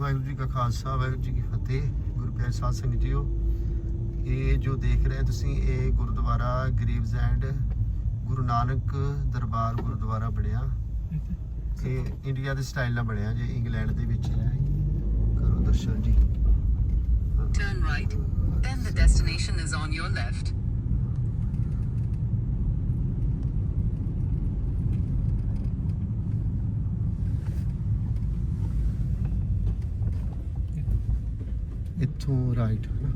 ਵਾਹਿਗੁਰੂ ਜੀ ਕਾ ਖਾਲਸਾ ਵਾਹਿਗੁਰੂ ਜੀ ਕੀ ਫਤਿਹ। ਗੁਰੂ ਪਿਆਰੇ ਸਾਧ ਸੰਗਤ ਜੀਓ ਇਹ ਜੋ ਦੇਖ ਰਹੇ ਤੁਸੀਂ ਇਹ ਗੁਰਦੁਆਰਾ ਗਰੀਵਜ਼ ਐਂਡ ਗੁਰੂ ਨਾਨਕ ਦਰਬਾਰ ਗੁਰਦੁਆਰਾ ਬਣਿਆ। ਇਹ ਇੰਡੀਆ ਦੇ ਸਟਾਈਲ ਨਾਲ ਬਣਿਆ ਜੇ ਇੰਗਲੈਂਡ ਦੇ ਵਿੱਚ ਹੈ। ਕਰੋ ਦਰਸ਼ਨ ਜੀ। Turn right, then the destination is on your left. ਇੱਥੋਂ ਰਾਈਟ ਹੈ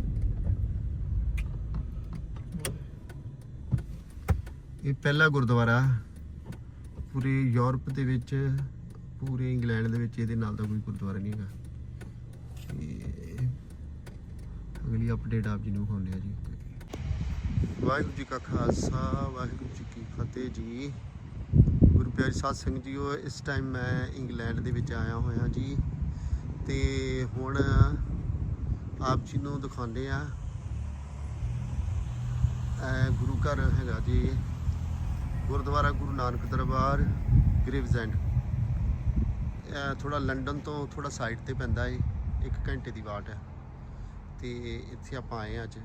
ਇਹ ਪਹਿਲਾ ਗੁਰਦੁਆਰਾ ਪੂਰੇ ਯੂਰਪ ਦੇ ਵਿੱਚ, ਪੂਰੇ ਇੰਗਲੈਂਡ ਦੇ ਵਿੱਚ ਇਹਦੇ ਨਾਲ ਦਾ ਕੋਈ ਗੁਰਦੁਆਰਾ ਨਹੀਂ ਹੈਗਾ। ਅਗਲੀ ਅਪਡੇਟ ਆਪ ਜੀ ਨੂੰ ਵਿਖਾਉਂਦੇ ਆ ਜੀ। ਵਾਹਿਗੁਰੂ ਜੀ ਕਾ ਖਾਲਸਾ, ਵਾਹਿਗੁਰੂ ਜੀ ਕੀ ਫਤਿਹ ਜੀ। ਗੁਰੂ ਪਿਆਰੇ ਸਾਧ ਸੰਗਤ ਜੀਓ ਇਸ ਟਾਈਮ ਮੈਂ ਇੰਗਲੈਂਡ ਦੇ ਵਿੱਚ ਆਇਆ ਹੋਇਆ ਜੀ। ਤੇ ਹੁਣ ਆਪ ਜੀ ਨੂੰ ਦਿਖਾਉਂਦੇ ਆ। ਇਹ ਗੁਰੂ ਘਰ ਹੈਗਾ ਜੀ। ਗੁਰਦੁਆਰਾ ਗੁਰੂ ਨਾਨਕ ਦਰਬਾਰ ਗ੍ਰੇਵਜ਼ੈਂਡ ਇਹ ਥੋੜਾ ਲੰਡਨ ਤੋਂ ਥੋੜਾ ਸਾਈਡ ਤੇ ਪੈਂਦਾ ਏ। 1 ਘੰਟੇ ਦੀ ਵਾਟ ਹੈ। ਤੇ ਇੱਥੇ ਆਪਾਂ ਆਏ ਹਾਂ ਅੱਜ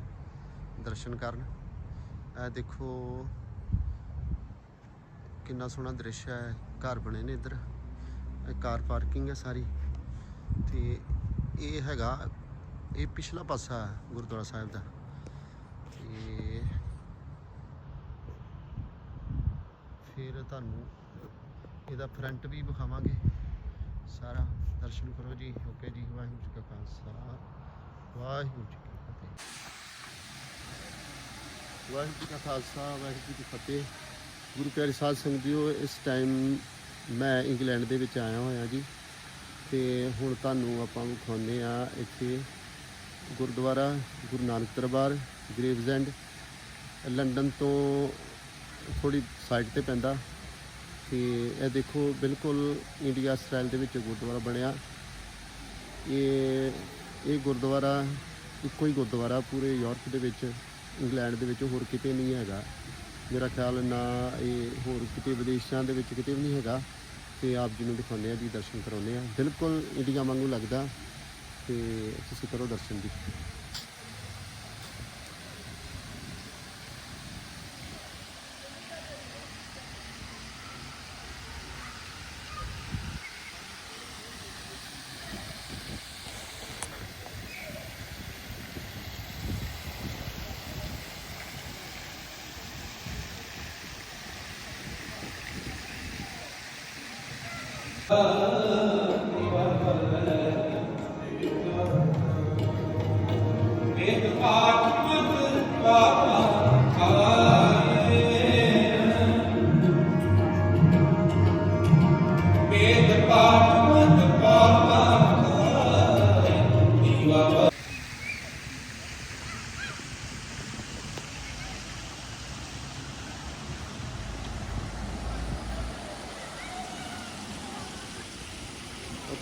ਦਰਸ਼ਨ ਕਰਨ। ਇਹ ਦੇਖੋ, ਕਿੰਨਾ ਸੋਹਣਾ ਦ੍ਰਿਸ਼ ਹੈ। ਘਰ ਬਣੇ ਨੇ ਇੱਧਰ। ਕਾਰ ਪਾਰਕਿੰਗ ਹੈ ਸਾਰੀ। ਤੇ ਇਹ ਹੈਗਾ ਇਹ ਪਿਛਲਾ ਪਾਸਾ ਗੁਰਦੁਆਰਾ ਸਾਹਿਬ ਦਾ। ਤੇ ਫਿਰ ਤੁਹਾਨੂੰ ਇਹਦਾ ਫਰੰਟ ਵੀ ਵਿਖਾਵਾਂਗੇ। ਸਾਰਾ ਦਰਸ਼ਨ ਕਰੋ ਜੀ। ਓਕੇ ਜੀ, ਵਾਹਿਗੁਰੂ ਜੀ ਕਾ ਖਾਲਸਾ। ਵਾਹਿਗੁਰੂ ਜੀ ਕੀ ਫਤਿਹ। ਵਾਹਿਗੁਰੂ ਜੀ ਕਾ ਖਾਲਸਾ, ਵਾਹਿਗੁਰੂ ਜੀ ਕੀ ਫਤਿਹ। ਗੁਰੂ ਪਿਆਰੇ ਸਾਧ ਸੰਗਤ ਜੀਓ, ਇਸ ਟਾਈਮ ਮੈਂ ਇੰਗਲੈਂਡ ਦੇ ਵਿੱਚ ਆਇਆ ਹੋਇਆ ਜੀ। ਤੇ ਹੁਣ ਤੁਹਾਨੂੰ ਆਪਾਂ ਵਿਖਾਉਂਦੇ ਆ ਇੱਥੇ ਗੁਰਦੁਆਰਾ ਗੁਰੂ ਨਾਨਕ ਦਰਬਾਰ ਗ੍ਰੇਵਜ਼ੈਂਡ ਲੰਡਨ ਤੋਂ ਥੋੜੀ ਸਾਈਡ ਤੇ ਪੈਂਦਾ। ਤੇ ਇਹ ਦੇਖੋ, ਬਿਲਕੁਲ ਇੰਡੀਆ ਸਟਾਈਲ ਦੇ ਵਿੱਚ ਗੁਰਦੁਆਰਾ ਬਣਿਆ। ਇਹ ਇਹ ਗੁਰਦੁਆਰਾ ਇੱਕੋ ਹੀ ਗੁਰਦੁਆਰਾ ਪੂਰੇ ਯੂਰਪ ਦੇ ਵਿੱਚ, ਇੰਗਲੈਂਡ ਦੇ ਵਿੱਚ ਹੋਰ ਕਿਤੇ ਨਹੀਂ ਹੈਗਾ। ਮੇਰਾ ਖਿਆਲ ਨਾ ਇਹ ਹੋਰ ਕਿਤੇ ਵਿਦੇਸ਼ਾਂ ਦੇ ਵਿੱਚ ਕਿਤੇ ਵੀ ਨਹੀਂ ਹੈਗਾ। ਤੇ ਆਪ ਜੀ ਨੂੰ ਦਿਖਾਉਂਦੇ ਆ, ਜੀ ਦਰਸ਼ਨ ਕਰਾਉਂਦੇ ਆ। ਬਿਲਕੁਲ ਇੰਡੀਆ ਵਾਂਗੂ ਲੱਗਦਾ। ਤੇ ਤੁਸੀਂ ਕਰੋ ਦਰਸ਼ਨ ਜੀ